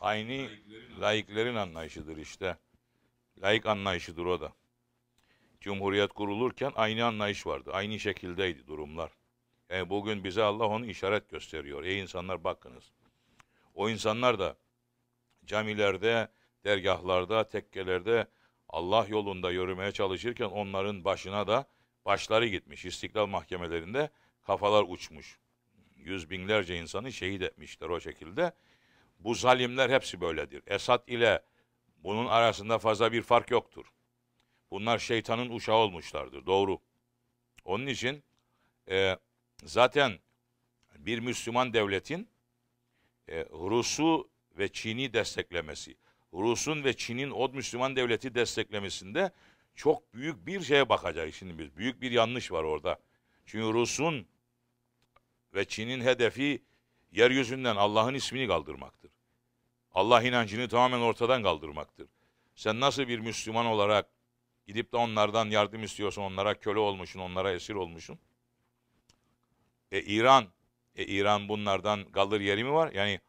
Aynı laiklerin anlayışıdır işte. Laik anlayışıdır o da. Cumhuriyet kurulurken aynı anlayış vardı. Aynı şekildeydi durumlar. Yani bugün bize Allah onu işaret gösteriyor. Ey insanlar bakınız. O insanlar da camilerde, dergahlarda, tekkelerde Allah yolunda yürümeye çalışırken onların başına da başları gitmiş. İstiklal mahkemelerinde kafalar uçmuş. Yüz binlerce insanı şehit etmişler o şekilde. Bu zalimler hepsi böyledir. Esad ile bunun arasında fazla bir fark yoktur. Bunlar şeytanın uşağı olmuşlardır. Doğru. Onun için e, zaten bir Müslüman devletin e, Rus'u ve Çin'i desteklemesi, Rus'un ve Çin'in o Müslüman devleti desteklemesinde çok büyük bir şeye bakacağız şimdi biz. Büyük bir yanlış var orada. Çünkü Rus'un ve Çin'in hedefi yeryüzünden Allah'ın ismini kaldırmaktır. Allah inancını tamamen ortadan kaldırmaktır. Sen nasıl bir Müslüman olarak gidip de onlardan yardım istiyorsun, onlara köle olmuşsun, onlara esir olmuşsun? E İran, e İran bunlardan kalır yeri mi var? Yani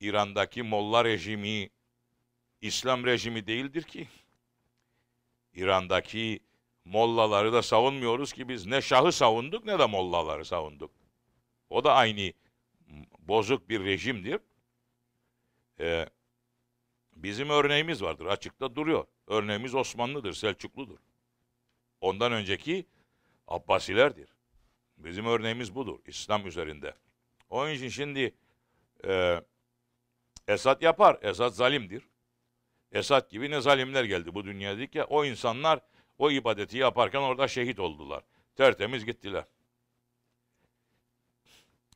İran'daki Molla rejimi İslam rejimi değildir ki. İran'daki mollaları da savunmuyoruz ki biz ne şahı savunduk ne de mollaları savunduk. O da aynı bozuk bir rejimdir. Ee, bizim örneğimiz vardır açıkta duruyor. Örneğimiz Osmanlı'dır, Selçuklu'dur. Ondan önceki Abbasilerdir. Bizim örneğimiz budur İslam üzerinde. Onun için şimdi e, Esad yapar. Esad zalimdir. Esad gibi ne zalimler geldi bu dünyadaki. O insanlar o ibadeti yaparken orada şehit oldular. Tertemiz gittiler.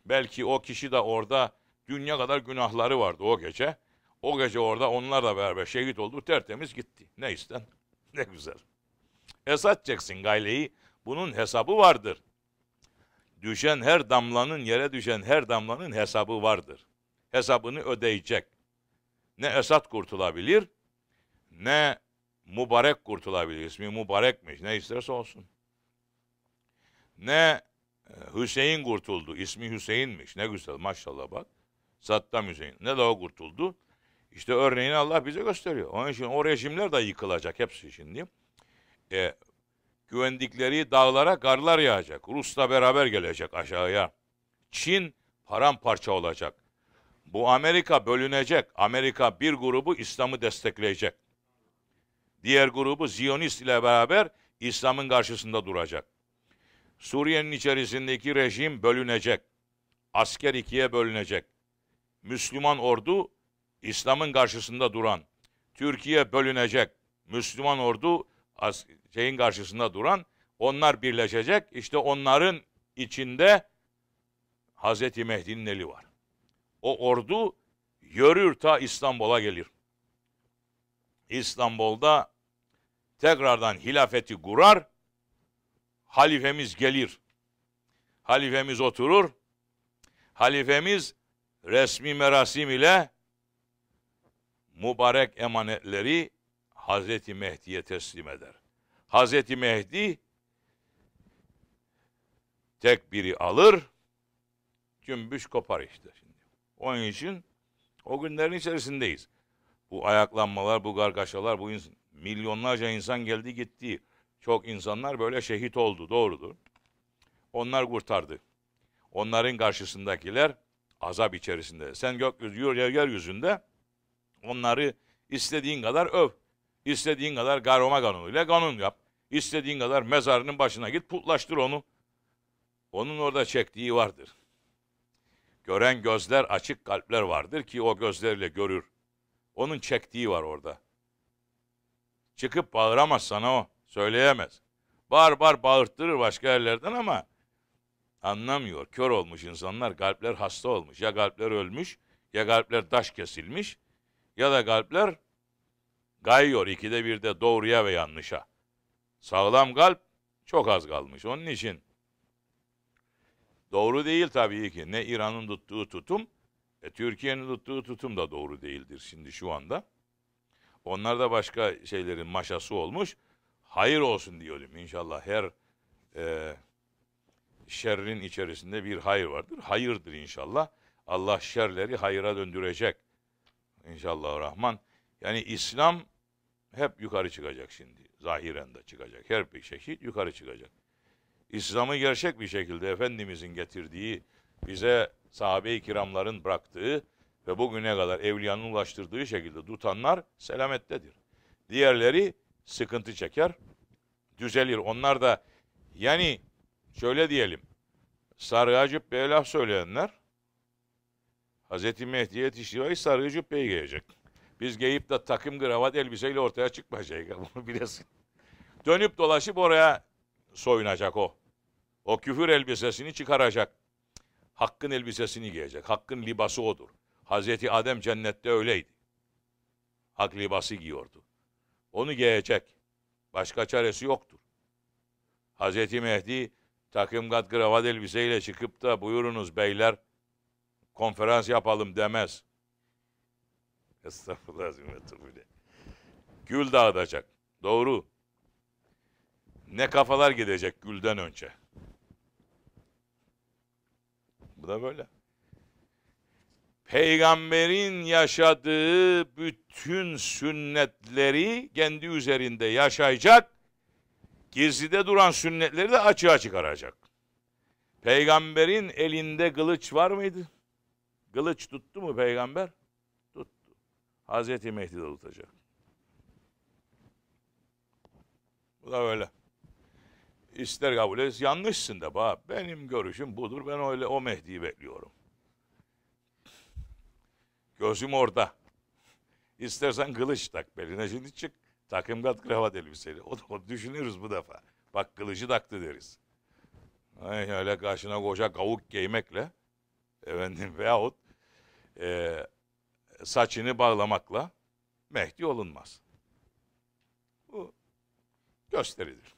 Belki o kişi de orada dünya kadar günahları vardı o gece. O gece orada onlarla beraber şehit oldu. Tertemiz gitti. Ne isten? Ne güzel. Esat çeksin gayleyi. Bunun hesabı vardır. Düşen her damlanın, yere düşen her damlanın hesabı vardır. Hesabını ödeyecek. Ne Esat kurtulabilir, ne mübarek kurtulabilir. İsmi mübarekmiş. Ne isterse olsun. Ne Hüseyin kurtuldu. İsmi Hüseyin'miş. Ne güzel maşallah bak. Saddam Hüseyin. Ne de o kurtuldu. İşte örneğini Allah bize gösteriyor. Onun için o rejimler de yıkılacak hepsi şimdi. E, güvendikleri dağlara karlar yağacak. Rus'la beraber gelecek aşağıya. Çin paramparça olacak. Bu Amerika bölünecek. Amerika bir grubu İslam'ı destekleyecek. Diğer grubu Ziyonist ile beraber İslam'ın karşısında duracak. Suriye'nin içerisindeki rejim bölünecek. Asker ikiye bölünecek. Müslüman ordu İslam'ın karşısında duran. Türkiye bölünecek. Müslüman ordu şeyin karşısında duran. Onlar birleşecek. İşte onların içinde Hazreti Mehdi'nin eli var. O ordu yürür ta İstanbul'a gelir. İstanbul'da tekrardan hilafeti kurar, halifemiz gelir. Halifemiz oturur, halifemiz resmi merasim ile mübarek emanetleri Hazreti Mehdi'ye teslim eder. Hazreti Mehdi tek biri alır, cümbüş kopar işte şimdi. Onun için o günlerin içerisindeyiz. Bu ayaklanmalar, bu gargaşalar, bu ins- milyonlarca insan geldi gitti. Çok insanlar böyle şehit oldu, doğrudur. Onlar kurtardı. Onların karşısındakiler azap içerisinde. Sen gökyüzü, yeryüzünde onları istediğin kadar öv. İstediğin kadar garoma kanunuyla kanun yap. İstediğin kadar mezarının başına git putlaştır onu. Onun orada çektiği vardır. Gören gözler, açık kalpler vardır ki o gözlerle görür. Onun çektiği var orada. Çıkıp bağıramaz sana o. Söyleyemez. Bağır bağır bağırttırır başka yerlerden ama anlamıyor. Kör olmuş insanlar. Kalpler hasta olmuş. Ya kalpler ölmüş ya kalpler taş kesilmiş ya da kalpler gayıyor ikide bir de doğruya ve yanlışa. Sağlam kalp çok az kalmış. Onun için doğru değil tabii ki. Ne İran'ın tuttuğu tutum e, Türkiye'nin tuttuğu tutum da doğru değildir şimdi şu anda. Onlar da başka şeylerin maşası olmuş. Hayır olsun diyorum inşallah her e, şerrin içerisinde bir hayır vardır. Hayırdır inşallah. Allah şerleri hayıra döndürecek. İnşallah Rahman. Yani İslam hep yukarı çıkacak şimdi. Zahiren de çıkacak. Her bir şekil yukarı çıkacak. İslam'ı gerçek bir şekilde Efendimizin getirdiği, bize sahabe-i kiramların bıraktığı ve bugüne kadar evliyanın ulaştırdığı şekilde tutanlar selamettedir. Diğerleri sıkıntı çeker, düzelir. Onlar da yani şöyle diyelim, sarığa cübbeye laf söyleyenler, Hz. Mehdi yetiştiği sarığı cübbeyi giyecek. Biz giyip de takım kravat elbiseyle ortaya çıkmayacak. Bunu bilesin. Dönüp dolaşıp oraya soyunacak o. O küfür elbisesini çıkaracak. Hakkın elbisesini giyecek. Hakkın libası odur. Hazreti Adem cennette öyleydi. Hak libası giyiyordu. Onu giyecek. Başka çaresi yoktur. Hazreti Mehdi takım kat kravat elbiseyle çıkıp da buyurunuz beyler konferans yapalım demez. Estağfurullah. Gül dağıtacak. Doğru. Ne kafalar gidecek gülden önce. Bu da böyle. Peygamberin yaşadığı bütün sünnetleri kendi üzerinde yaşayacak, gizlide duran sünnetleri de açığa çıkaracak. Peygamberin elinde kılıç var mıydı? Kılıç tuttu mu peygamber? Tuttu. Hazreti Mehdi de tutacak. Bu da öyle. İster kabul et, yanlışsın da bak. Benim görüşüm budur. Ben öyle o Mehdi'yi bekliyorum. Gözüm orada. İstersen kılıç tak beline şimdi çık. Takım kat kravat elbiseyle. O da düşünürüz bu defa. Bak kılıcı taktı deriz. Ay, öyle karşına koca kavuk giymekle efendim veyahut e, saçını bağlamakla Mehdi olunmaz. Bu gösterilir.